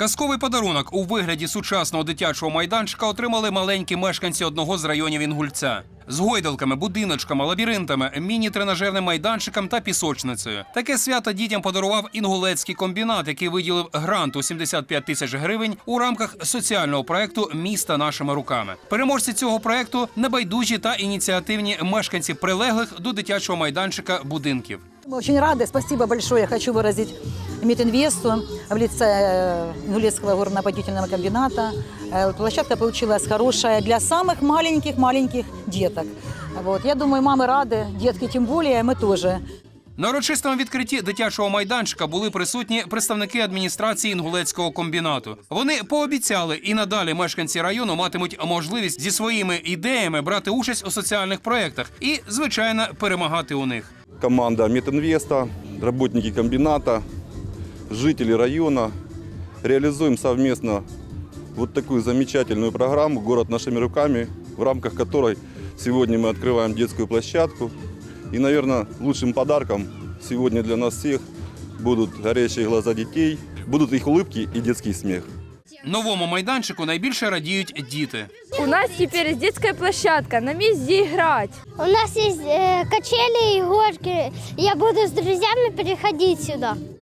Казковий подарунок у вигляді сучасного дитячого майданчика отримали маленькі мешканці одного з районів Інгульця. З гойдалками, будиночками, лабіринтами, міні-тренажерним майданчиком та пісочницею. Таке свято дітям подарував інгулецький комбінат, який виділив грант у 75 тисяч гривень у рамках соціального проекту Міста нашими руками. Переможці цього проекту небайдужі та ініціативні мешканці прилеглих до дитячого майданчика будинків. Мы очень рады. Спасибо большое. Хочу выразить Мидинвесту в лице э, Ингулецкого горно-нападительного комбината. Э, Площадка получилась хорошая для самых маленьких-маленьких деток. Вот. Я думаю, мамы рады, детки тем более, мы тоже. На урочистому відкритті дитячого майданчика були присутні представники адміністрації інгулецького комбінату. Вони пообіцяли і надалі мешканці району матимуть можливість зі своїми ідеями брати участь у соціальних проєктах і, звичайно, перемагати у них. Команда Метинвеста, работники комбината, жители района реализуем совместно вот такую замечательную программу «Город нашими руками», в рамках которой сегодня мы открываем детскую площадку. И, наверное, лучшим подарком сегодня для нас всех будут горящие глаза детей, будут их улыбки и детский смех. Новому майданчику найбільше радіють діти. У нас тепер є детская площадка, на місці грати. У нас є качелі і горки. Я буду з друзями переходити сюда.